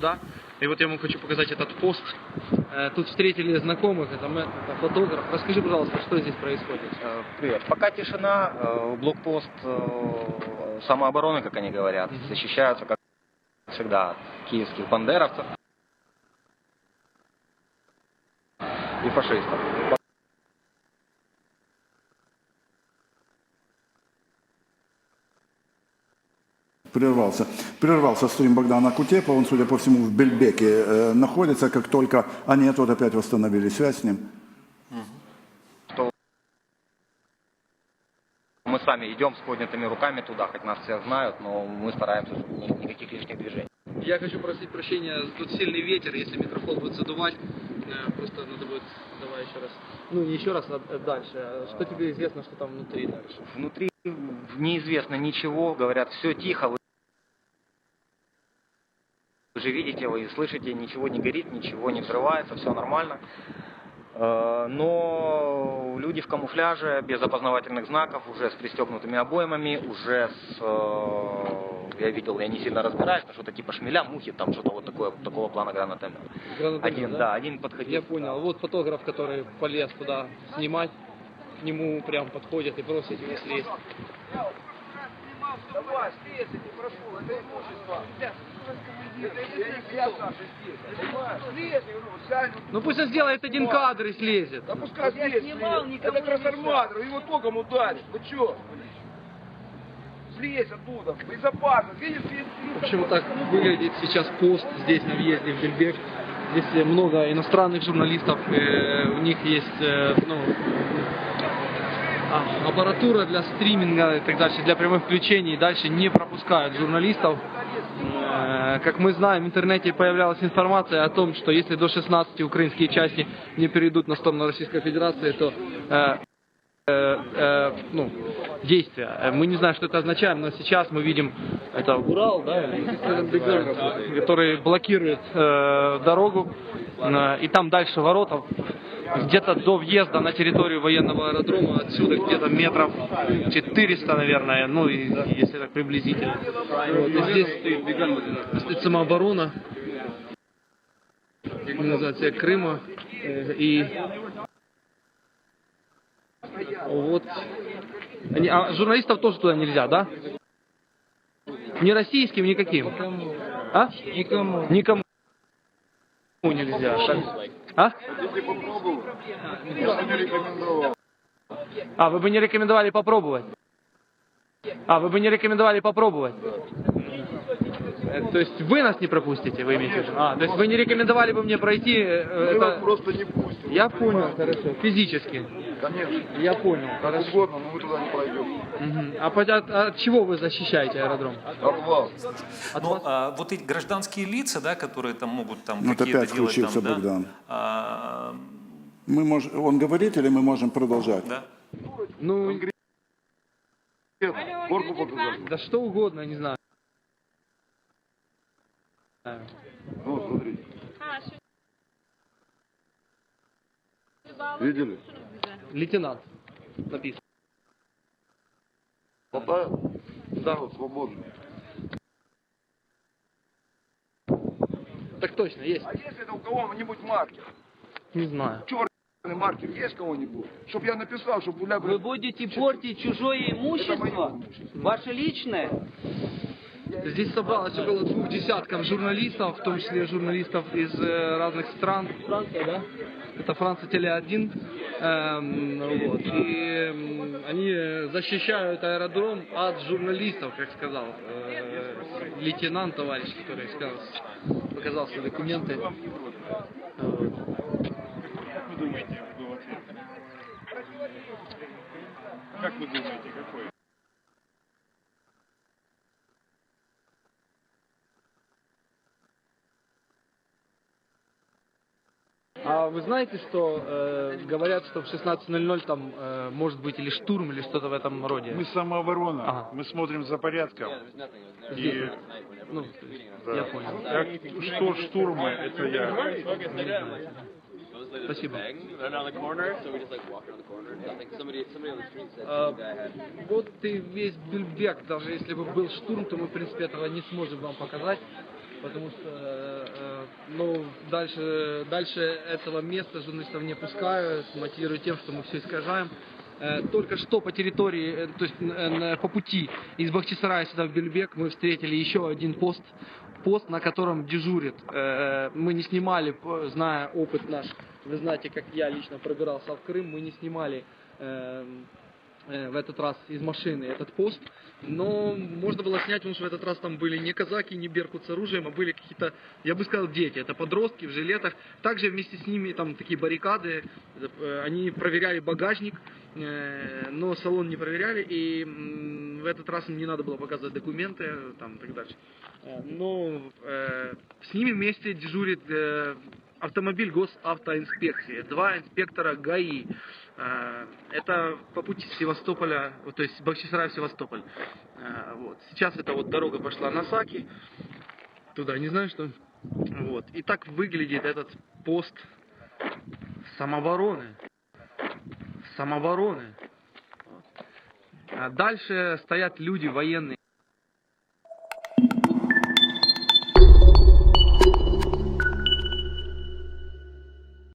Да? И вот я вам хочу показать этот пост. Э, Тут встретили знакомых, это Мэтт, это фотограф. Расскажи, пожалуйста, что здесь происходит? Э, Привет. Пока тишина, э, блокпост самообороны, как они говорят, защищаются, как всегда, от киевских бандеровцев и фашистов. Прервался. Прервался стрим Богдана Кутепа. Он, судя по всему, в Бельбеке э, находится. Как только они вот опять восстановили связь с ним. Мы сами идем с поднятыми руками туда, хоть нас всех знают, но мы стараемся, чтобы ни- никаких лишних движений. Я хочу просить прощения, тут сильный ветер, если микрофон будет задувать, э, просто надо будет, давай еще раз, ну не еще раз, а дальше. А Что тебе известно, что там внутри дальше? Внутри неизвестно ничего, говорят, все тихо, же видите, вы слышите, ничего не горит, ничего не взрывается, все нормально. Э, Но люди в камуфляже, без опознавательных знаков, уже с пристегнутыми обоймами, уже с... э, Я видел, я не сильно разбираюсь, но что-то типа шмеля, мухи, там что-то вот такое, такого плана гранатомет. Гранатомет, Один, да, один подходил. Я понял. Вот фотограф, который полез туда снимать, к нему прям подходят и просят его слезть. Давай, слезь, я не прошу, это имущество. Я здесь, я. Ну пусть он сделает один кадр и слезет. Да пускай слезь, слезь. Это трансформатор, его током ударит. Вы чё? Слезь оттуда, безопасно. Видишь, слезь, В общем, так выглядит сейчас пост здесь на въезде в Бельбек. Здесь много иностранных журналистов, э, у них есть э, ну, аппаратура для стриминга и так дальше, для прямых включений. Дальше не пропускают журналистов. Э, Как мы знаем, в интернете появлялась информация о том, что если до 16 украинские части не перейдут на сторону Российской Федерации, то э, э, ну, действия. Мы не знаем, что это означает, но сейчас мы видим это Урал, да, который блокирует э, дорогу, э, и там дальше ворота, где-то до въезда на территорию военного аэродрома, отсюда где-то метров 400, наверное, ну, и, если так приблизительно. Вот, и здесь стоит самооборона, называется Крыма, э, и вот. Они- а журналистов тоже туда нельзя, да? Ни российским, никаким. А? Никому. Никому нельзя. А? А, вы бы не рекомендовали попробовать? А, вы бы не рекомендовали попробовать? Э, То есть вы нас не пропустите, вы имеете в виду? А, то есть вы не рекомендовали бы мне пройти э, Мы вас это... просто не пустим. Я понял, хорошо. Физически. Конечно. Я понял, Как хорошо. угодно, но мы туда не пройдем. Мгм. А под- от, от чего вы защищаете аэродром? От вас. От Но вас? а, вот эти гражданские лица, да, которые там могут там Вот какие-то опять делать включился там, да, Богдан. а, Мы мож... Он говорит или мы можем продолжать? да. Ну, да что угодно, не знаю. Ну, смотрите. Видели? Лейтенант. Написано. Хватает? Да. Вот, свободно. Так точно, есть. А есть это у кого-нибудь маркер? Не знаю. Черный маркер есть кого-нибудь? Чтоб я написал, чтобы бля, Вы будете портить чужое имущество? Ваше личное? Здесь собралось около двух десятков журналистов, в том числе журналистов из э, разных стран. Франция, да? Это Франция Теле-1. Эм, вот. И эм, они защищают аэродром от журналистов, как сказал э, лейтенант, товарищ, который сказал, показал свои документы. Как вы думаете, какой? А вы знаете, что э, говорят, что в 16.00 там э, может быть или штурм, или что-то в этом роде? Мы самооборона. Ага. Мы смотрим за порядком. И Ну, да. я понял. как, что штурмы, это я. Спасибо. А, вот и весь Бельбек, даже если бы был штурм, то мы, в принципе, этого не сможем вам показать. Потому что э, э, ну, дальше, дальше этого места журналистов не пускают, мотивируют тем, что мы все искажаем. Э, Только что по территории, то есть по пути из Бахчисарая сюда в Бельбек мы встретили еще один пост, пост, на котором дежурит. Мы не снимали, зная опыт наш, вы знаете, как я лично пробирался в Крым, мы не снимали в этот раз из машины этот пост, но можно было снять, потому что в этот раз там были не казаки, не беркут с оружием, а были какие-то, я бы сказал, дети, это подростки в жилетах. Также вместе с ними там такие баррикады, э, они проверяли багажник, э, но салон не проверяли, и в этот раз им не надо было показывать документы, э, там и так дальше. Э, Но э, с ними вместе дежурит э, автомобиль госавтоинспекции, два инспектора ГАИ. Э, Это по пути Севастополя, то есть Бахчисарай Севастополь. Э, Вот. Сейчас эта вот дорога пошла на Саки, туда, не знаю что. Вот. И так выглядит этот пост самообороны. Самообороны. А дальше стоят люди военные.